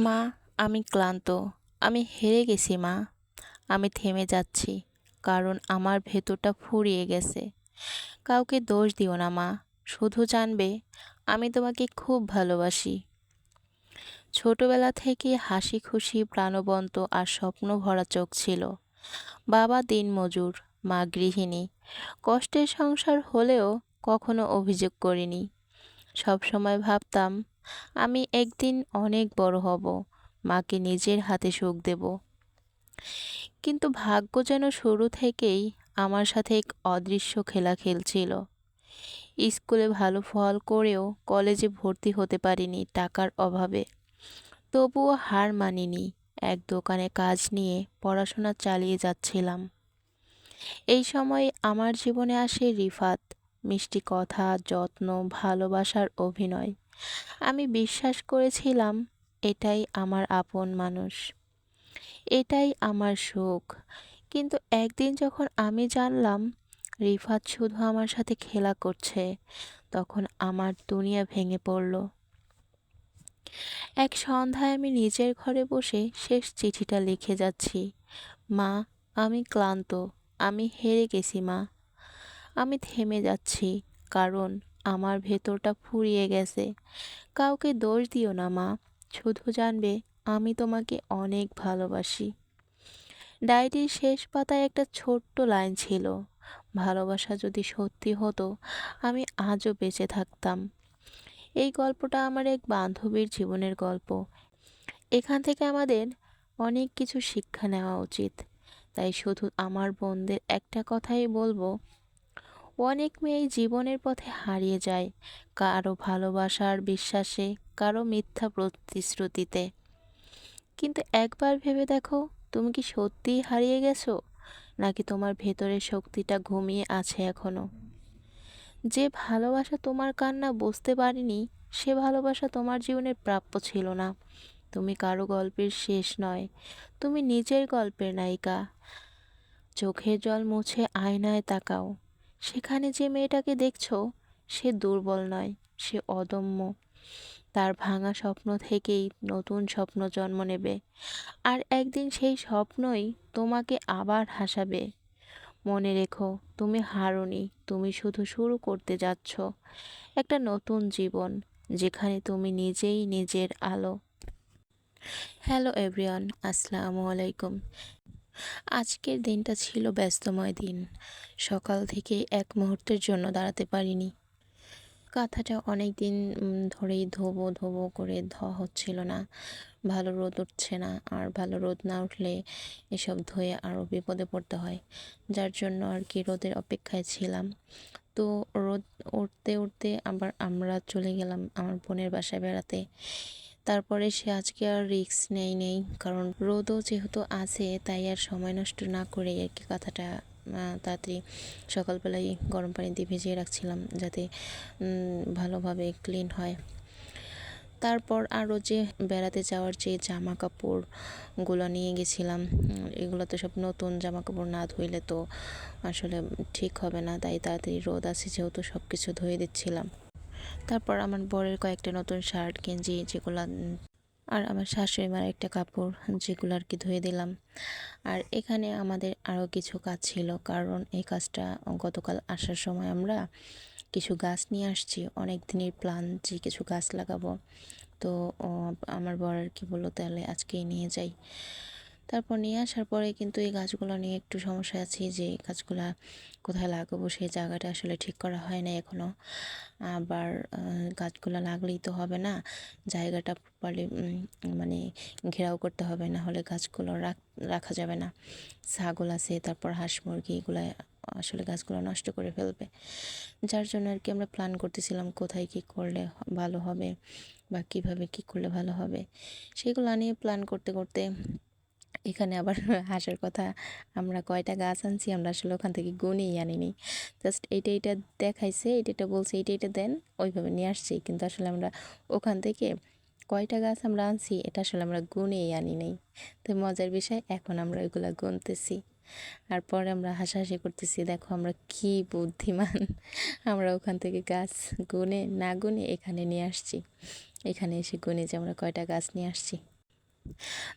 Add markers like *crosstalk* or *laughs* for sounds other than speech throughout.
মা, আমি ক্লান্ত। আমি হেরে গেছি, মা। আমি থেমে যাচ্ছি, কারণ আমার ভেতরটা ফুরিয়ে গেছে। কাউকে দোষ দিও না, মা। শুধু জানবে, আমি তোমাকে খুব ভালোবাসি। ছোটবেলা থেকে হাসি খুশি প্রাণবন্ত আর স্বপ্ন ভরা চোখ ছিল। বাবা দিনমজুর, মা গৃহিণী। কষ্টের সংসার হলেও কখনো অভিযোগ করিনি। সবসময় ভাবতাম আমি একদিন অনেক বড় হব, মাকে নিজের হাতে সুখ দেব। কিন্তু ভাগ্য যেন শুরু থেকেই আমার সাথে এক অদৃশ্য খেলা খেলছিল। স্কুলে ভালো ফল করেও কলেজে ভর্তি হতে পারিনি টাকার অভাবে। তবুও হার মানিনি, এক দোকানে কাজ নিয়ে পড়াশোনা চালিয়ে যাচ্ছিলাম। এই সময় আমার জীবনে আসে রিফাত, মিষ্টি কথা, যত্ন, ভালোবাসার অভিনয়। আমি বিশ্বাস করেছিলাম, এটাই আমার আপন মানুষ। এটাই আমার সুখ। কিন্তু একদিন যখন আমি জানলাম, রিফাত শুধু আমার সাথে খেলা করছে, তখন আমার দুনিয়া ভেঙে পড়ল। এক সন্ধ্যায় আমি নিজের ঘরে বসে শেষ চিঠিটা লিখে যাচ্ছি। মা, আমি ক্লান্ত, আমি হেরে গেছি মা। আমি থেমে যাচ্ছি, কারণ আমার ভেতরটা ফুরিয়ে গেছে। কাউকে দোষ দিও না, মা। শুধু জানবে আমি তোমাকে অনেক ভালোবাসি। ডায়েরির শেষ পাতায় একটা ছোট্ট লাইন ছিল, ভালোবাসা যদি সত্যি হতো, আমি আজও বেঁচে থাকতাম। এই গল্পটা আমার এক বান্ধবীর জীবনের গল্প। এখান থেকে আমাদের অনেক কিছু শিক্ষা নেওয়া উচিত। তাই শুধু আমার বোনদের একটা কথাই বলব অনেক মেয়ে জীবনের পথে হারিয়ে যায়, কারও ভালোবাসার বিশ্বাসে, কারও মিথ্যা প্রতিশ্রুতিতে। কিন্তু একবার ভেবে দেখো, তুমি কি সত্যিই হারিয়ে গেছো? নাকি তোমার ভেতরের শক্তিটা ঘুমিয়ে আছে এখনও? যে ভালোবাসা তোমার কান্না বুঝতে পারিনি, সে ভালোবাসা তোমার জীবনের প্রাপ্য ছিল না। তুমি কারও গল্পের শেষ নয়, তুমি নিজের গল্পের নায়িকা। চোখের জল মুছে আয়নায় তাকাও। সেখানে যে মেয়েটাকে দেখছ, সে দুর্বল নয়, সে অদম্য। তার ভাঙা স্বপ্ন থেকেই নতুন স্বপ্ন জন্ম নেবে। আর একদিন সেই স্বপ্নই তোমাকে আবার হাসাবে। মনে রেখো, তুমি হারনি, তুমি শুধু শুরু করতে যাচ্ছ। একটা নতুন জীবন, যেখানে তুমি নিজেই নিজের আলো। হ্যালো এভরিওয়ান, আসসালামু আলাইকুম। আজকের দিনটা ছিল ব্যস্তময় দিন। সকাল থেকে এক মুহূর্তের জন্য দাঁড়াতে পারিনি। কাঁথাটা অনেক দিন ধরেই ধোবো ধোবো করে ধোয়া হচ্ছিল না। ভালো রোদ উঠছে না, আর ভালো রোদ না উঠলে এসব ধুয়ে আরও বিপদে পড়তে হয়। যার জন্য আর কি রোদের অপেক্ষায় ছিলাম। তো রোদ উঠতে উঠতে আবার আমরা চলে গেলাম আমার বোনের বাসায় বেড়াতে। তারপরে সে আজকে আর রিক্স নেই নেই, কারণ রোদও যেহেতু আছে, তাই আর সময় নষ্ট না করে আর কি কাঁথাটা তাড়াতাড়ি সকালবেলায় গরম পানি দিয়ে ভিজিয়ে রাখছিলাম যাতে ভালোভাবে ক্লিন হয়। তারপর আরও যে বেড়াতে যাওয়ার যে জামা কাপড়গুলো নিয়ে গেছিলাম, এগুলো তো সব নতুন জামা কাপড় না ধুইলে তো আসলে ঠিক হবে না, তাই তাড়াতাড়ি রোদ আছে যেহেতু সব কিছু ধুয়ে দিচ্ছিলাম। তারপর আমার বরের কয়েকটা নতুন শার্ট, গেঞ্জি যেগুলো আর আমার শাশুড়ি মার একটা কাপড় যেগুলো আর কি ধুয়ে দিলাম। আর এখানে আমাদের আরও কিছু কাজ ছিল, কারণ এই কাজটা গতকাল আসার সময় আমরা কিছু গাছ নিয়ে আসছি, অনেক দিনের প্ল্যান যে কিছু গাছ লাগাবো। তো আমার বর আর কি বলল, তাহলে আজকেই নিয়ে যাই। তারপর নিয়ে আসার পরে কিন্তু এই গাছগুলো নিয়ে একটু সমস্যা আছে যে গাছগুলা কোথায় লাগাবো, সেই জায়গাটা আসলে ঠিক করা হয় না এখনও আবার গাছগুলো লাগলেই তো হবে না। জায়গাটা প্রপারলি মানে ঘেরাও করতে হবে, না হলে গাছগুলো রাখা যাবে না। ছাগল আছে, তারপর হাঁস মুরগি, এগুলো আসলে গাছগুলো নষ্ট করে ফেলবে। যার জন্য আর কি আমরা প্ল্যান করতেছিলাম কোথায় কী করলে ভালো হবে বা কীভাবে কী করলে ভালো হবে। সেগুলো নিয়ে প্ল্যান করতে করতে এখানে আবার *laughs* হাসার কথা, আমরা কয়টা গাছ আনছি, আমরা আসলে ওখান থেকে গুনেই আনিনি। জাস্ট এইটা এইটা দেখাইছে, এইটা এটা বলছে, এইটা এটা দেন, ওইভাবে নিয়ে আসছি। কিন্তু আসলে আমরা ওখান থেকে কয়টা গাছ আমরা আনছি, এটা আসলে আমরা গুনেই আনি নেই। তো মজার বিষয়, এখন আমরা ওইগুলো গুনতেছি। আর পরে আমরা হাসাহাসি করতেছি, দেখো আমরা কি বুদ্ধিমান। *laughs* আমরা ওখান থেকে গাছ গুনে, না গুনে এখানে নিয়ে আসছি। এখানে এসে গুনে যে আমরা কয়টা গাছ নিয়ে আসছি।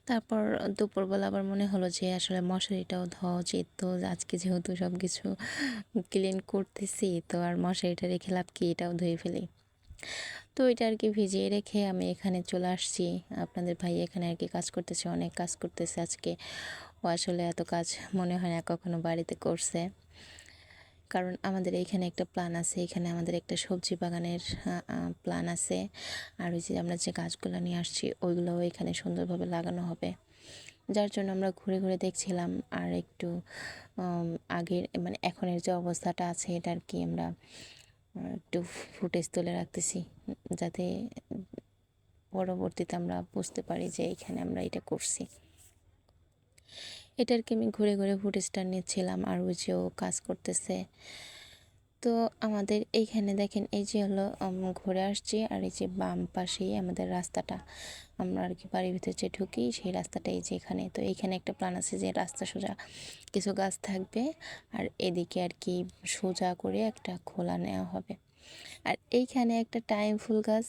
তারপর দুপুরবেলা আবার মনে হলো যে আসলে মশারিটাও ধোয়া উচিত। তো আজকে যেহেতু সব কিছু ক্লিন করতেছি, তো আর মশারিটা রেখে লাভ কি? এটাও ধুয়ে ফেলি। তো এটা আর কি ভিজিয়ে রেখে আমি এখানে চলে আসছি। আপনাদের ভাই এখানে আর কি কাজ করতেছে, অনেক কাজ করতেছে আজকে। ও আসলে এত কাজ মনে হয় না কখনো বাড়িতে করছে। কারণ আমাদের এইখানে একটা প্ল্যান আছে, এখানে আমাদের একটা সবজি বাগানের প্ল্যান আছে। আর ওই যে আমরা যে গাছগুলো নিয়ে আসছি, ওইগুলোও এখানে সুন্দরভাবে লাগানো হবে। যার জন্য আমরা ঘুরে ঘুরে দেখছিলাম, আর একটু আগের মানে এখনের যে অবস্থাটা আছে এটা আর কি আমরা একটু ফুটেজ তুলে রাখতেছি, যাতে পরবর্তীতে আমরা বুঝতে পারি যে এখানে আমরা এটা করছি। এটার কি আমি ঘুরে ঘুরে ফুটেজটা নিচ্ছিলাম আর ওই যে ও কাজ করতেছে। তো আমাদের এইখানে দেখেন এই যে হলো ঘুরে আসছি আর এই যে বাম পাশেই আমাদের রাস্তাটা। আমরা আর কি বাড়ির ভিতরে যে ঢুকি সেই রাস্তাটা এই যে এখানে। তো এইখানে একটা প্ল্যান আছে যে রাস্তা সোজা কিছু গাছ থাকবে আর এদিকে আর কি সোজা করে একটা খোলা নেওয়া হবে। আর এইখানে একটা টাইম ফুল গাছ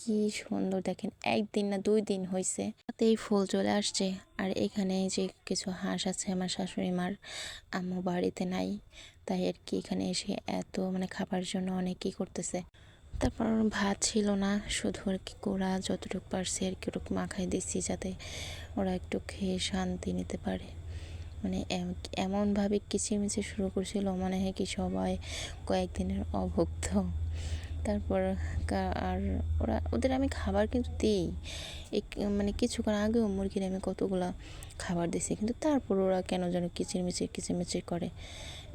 কি সুন্দর দেখেন, একদিন না দুই দিন হয়েছে তাতেই ফুল চলে আসছে, আর এখানে যে কিছু হাঁস আছে আমার শাশুড়ি মার, আম্মু বাড়িতে নাই, তাই আর কি এখানে এসে এত মানে খাবার জন্য অনেকই করতেছে। তারপর ভাত ছিল না, শুধু আর কি কোরা যতটুকু পারছে আর কি ওটুকু মাখাই দিচ্ছি যাতে ওরা একটু খেয়ে শান্তি নিতে পারে। মানে এমনভাবে কিচিরমিচির শুরু করছিল, মনে হয় কি সবাই কয়েকদিনের অভুক্ত। তারপর আর ওরা, ওদের আমি খাবার কিন্তু দিই। মানে কিছুক্ষণ আগেও মুরগির আমি কতগুলো খাবার দিছি, কিন্তু তারপর ওরা কেন যেন কিচিরমিচির কিচিরমিচির করে।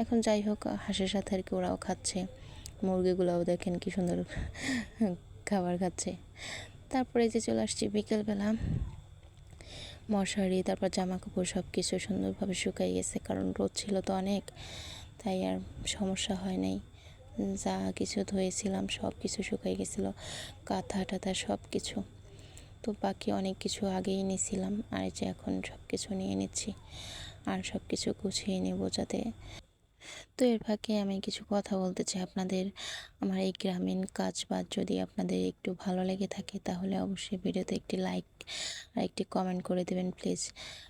এখন যাই হোক, হাঁসের সাথে আর কি ওরাও খাচ্ছে, মুরগিগুলোও দেখেন কি সুন্দর *laughs* খাবার খাচ্ছে। তারপরে যে চলে আসছি বিকেলবেলা, মশারি, তারপর জামা কাপড় সব কিছু সুন্দরভাবে শুকাই গেছে, কারণ রোদ ছিল তো অনেক, তাই আর সমস্যা হয় নাই। যা কিছু ধুয়েছিলাম সব কিছু শুকাই গেছিল, কাঁথা টাথা সব কিছু তো বাকি অনেক কিছু আগেই নিয়েছিলাম, আর যে এখন সব কিছু নিয়ে নিচ্ছি, আর সব কিছু গুছিয়ে নেব যাতে। তো এর ফাঁকে আমি কিছু কথা বলতে চাই আপনাদের। আমার এই গ্রামীণ কাজ বাজ যদি আপনাদের একটু ভালো লেগে থাকে, তাহলে অবশ্যই ভিডিওতে একটি লাইক আর একটি কমেন্ট করে দেবেন, প্লিজ।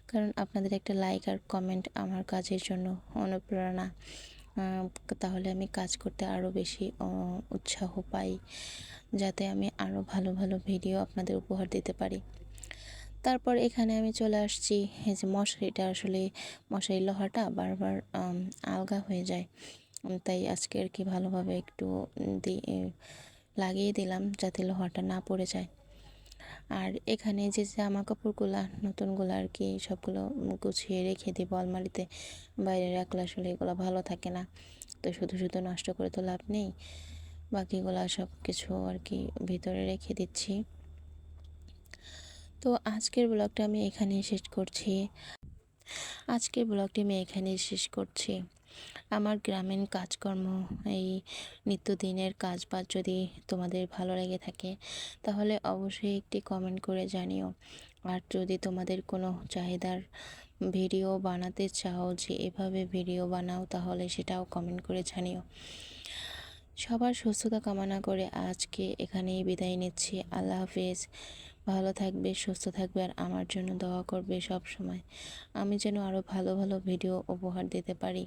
কারণ আপনাদের একটা লাইক আর কমেন্ট আমার কাজের জন্য অনুপ্রেরণা। তাহলে আমি কাজ করতে আরও বেশি উৎসাহ পাই, যাতে আমি আরও ভালো ভালো ভিডিও আপনাদের উপহার দিতে পারি। তারপর এখানে আমি চলে আসছি, এই যে মশারিটা আসলে মশারি লোহাটা বারবার আলগা হয়ে যায়। তাই আজকে আর কি ভালোভাবে একটু লাগিয়ে দিলাম, যাতে লোহাটা না পড়ে যায়। আর এখানে যে জামা কাপড়গুলো নতুনগুলো আর কি, সবগুলো গুছিয়ে রেখে দিব আলমারিতে। বাইরে রাখলে আসলে এগুলো ভালো থাকে না। তো শুধু শুধু নষ্ট করে তো লাভ নেই। বাকিগুলো সব কিছু আর কি ভিতরে রেখে দিচ্ছি। তো আজকের ব্লগটা আমি এখানেই শেষ করছি। আজকের ব্লগটি আমি এখানেই শেষ করছি। আমার গ্রামীণ কাজকর্ম, এই নিত্যদিনের কাজ বাজ যদি তোমাদের ভালো লেগে থাকে, তাহলে অবশ্যই একটি কমেন্ট করে জানিও। আর যদি তোমাদের কোনো চাহিদার ভিডিও বানাতে চাও যে এভাবে ভিডিও বানাও, তাহলে সেটাও কমেন্ট করে জানিও। সবার সুস্থতা কামনা করে আজকে এখানেই বিদায় নিচ্ছি। আল্লাহ হাফিজ। ভালো থাকবে, সুস্থ থাকবে আর আমার জন্য দোয়া করবে সব সময় আমি যেন আরও ভালো ভালো ভিডিও উপহার দিতে পারি।